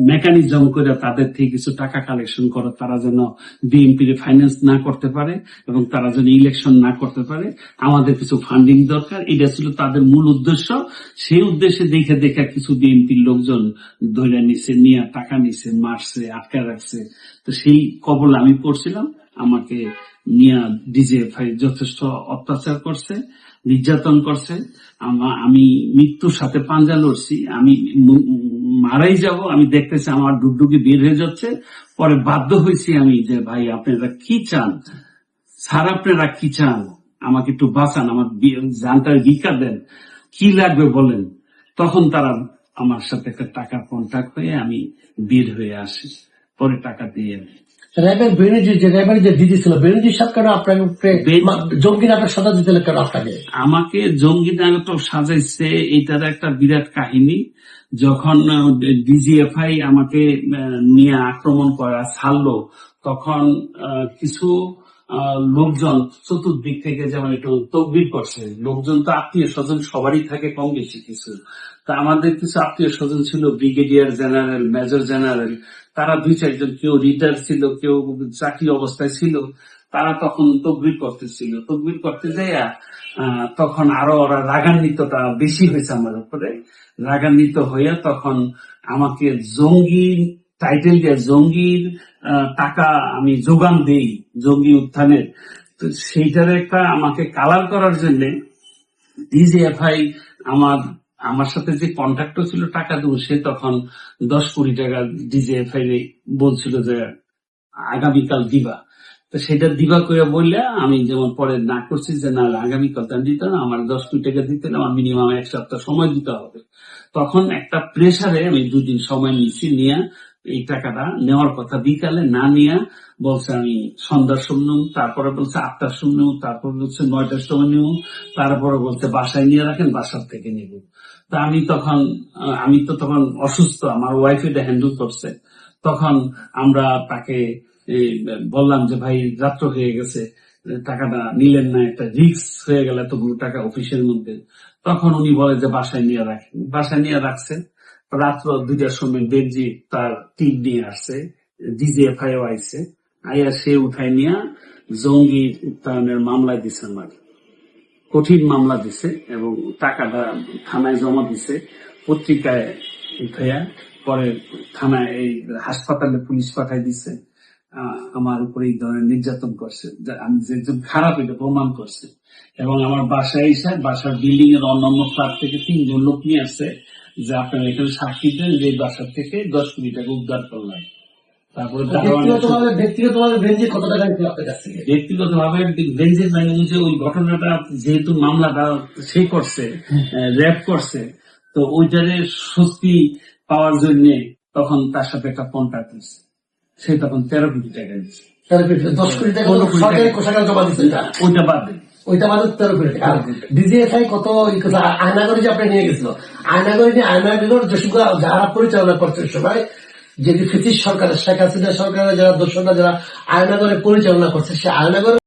Mechanism করে তাদের থেকে কিছু টাকা কালেকশন করে, তারা যেন বিএনপি ফাইন্যান্স না করতে পারে এবং তারা যেন ইলেকশন না করতে পারে, আমাদের কিছু ফান্ডিং দরকার। এটা ছিল তাদের মূল উদ্দেশ্য। সেই উদ্দেশ্যে দেখে দেখে কিছু বিএনপির লোকজন ধরে নিছে, নিয়ে টাকা নিছে, মারছে, আটকে রাখছে। তো সেই কবল আমি পড়ছিলাম। আমাকে নিয়ে ডিজিএফআই যথেষ্ট অত্যাচার করছে, নির্যাতন করছে। আমা- মৃত্যুর সাথে পাঞ্জা লড়ছি। আমি মারাই যাব, আমি দেখতেছি আমার ডুগডুগি বের হয়ে যাচ্ছে। পরে বাধ্য হয়েছি আমি যে, ভাই, আপনারা কি চান? স্যার, আপনারা কি চান? আমাকে একটু বাঁচান, আমার জানটা ভিক্ষা দেন। কি লাগবে বলেন? তখন তারা আমার সাথে একটা টাকা কন্ট্যাক্ট হয়ে আমি বের হয়ে আসি। পরে টাকা দিয়ে র্যাবের বেরুজি যে র্যাবের যে দিদি ছিল বেরুজি সাহেব কেন আপনাকে জঙ্গি নাটক সাজা দিতে কেন আপনাকে? আমাকে জঙ্গি নাটক সাজাইছে এটার একটা বিরাট কাহিনী। যখন ডিজিএফআই আমাকে নিয়ে আক্রমণ করা ছাড়লো তখন কিছু লোকজন চতুর্দিক থেকে যেমন একটু তকবির করছে লোকজন তো আত্মীয় স্বজন সবারই থাকে কম বেশি কিছু। তা আমাদের কিছু আত্মীয় স্বজন ছিল ব্রিগেডিয়ার জেনারেল মেজর জেনারেল তারা দুই চারজন কেউ রিটার ছিল, কেউ চাকরি অবস্থায় ছিল, তারা তখন তকবির করতেছিল তকবির করতে যাইয়া তখন আরও ওরা রাগান্বিতটা বেশি হয়েছে আমার উপরে। রাগান্বিত হইয়া তখন আমাকে জঙ্গি টাইটেল দিয়ে জঙ্গির টাকা আমি যোগান দেই, জঙ্গি উত্থানের। তো সেইটার একটা আমাকে কালার করার জন্য ডিজিএফআই আমার আমার সাথে যে কন্ট্রাক্ট ছিল টাকা দেবো সে তখন দশ কোটি টাকা ডিজিএফআই বলছিল যে আগামীকাল দিবা। তো সেটা দিবা করে বললে, আমি যেমন পরে না করছি যে না, আগামীকাল তো দিতে না, আমার দশ কোটি টাকা দিতে আমার মিনিমাম এক সপ্তাহ সময় দিতে হবে। তখন একটা প্রেসারে আমি দুদিন সময় নিয়েছি নিয়ে এই টাকাটা নেওয়ার কথা। বিকালে না নিয়ে বলছে, আমি সন্ধ্যার সময় নেব, তারপরে বলছে আটটার সময় নেব, তারপর বলছে নয়টার সময় নেব, তারপরে বলছে বাসায় নিয়ে রাখেন, বাসার থেকে নেব। তা আমি তখন আমি তো তখন অসুস্থ, আমার ওয়াইফ এটা হ্যান্ডেল করছে। তখন আমরা তাকে বললাম যে, ভাই, রাত্র হয়ে গেছে, টাকাটা নিলেন না, একটা রিক্স হয়ে গেল এতগুলো টাকা অফিসের মধ্যে। তখন উনি বলে যে, বাসায় নিয়ে রাখেন। বাসায় নিয়ে রাখছে। রাত্র দুইটার সময় বেঞ্জি তার টিম নিয়ে আসছে, ডিজিএফআই আইছে। আইয়া সে উঠাই নিয়ে জঙ্গি উত্তায়নের মামলায় দিছে আমার। কঠিন মামলা দিছে এবং টাকাটা থানায় জমা দিছে। পত্রিকায় উঠাইয়া পরে থানায় এই হাসপাতালে পুলিশ পাঠাই দিছে। আমার উপরে এই ধরনের নির্যাতন করছে। আমি একজন খারাপ এটা প্রমাণ করছে। এবং আমার বাসায় এসে বাসার বিল্ডিং এর অন্যান্য ফ্ল্যাট থেকে তিনজন লোক নিয়ে আসছে যে আপনারা এখানে সাক্ষী দেন যে এই বাসা থেকে দশ কোটি টাকা উদ্ধার করলাম তারপরে ব্যক্তিগত ভাবে বেঞ্জের ওই ঘটনাটা যেহেতু মামলাটা সে করছে র্যাপ করছে তো ওইটারে স্বস্তি পাওয়ার জন্য তখন তার সাথে একটা কন্ট্যাক্ট হয়েছে। সে তখন তেরো কোটি টাকা দিচ্ছে। তেরো কোটি দশ কোটি টাকা পনেরো কোটি টাকা। সরকারি কোষাগার জমা দিচ্ছে। ওইটা বাদ দেন। ওইটা মানে তেরো কোটি টাকা। ডিজিএফআই কত ই করছে? আর আয়নাগরে যে আপনি নিয়ে গেছিল আয়নাগরি নিয়ে আয়নাগর যেসবগুলো যারা পরিচালনা করছে সবাই যে ফিতিস সরকার শেখ হাসিনা সরকারের যারা দোষরা যারা আয়নাগরে পরিচালনা করছে সে আয়নাগরে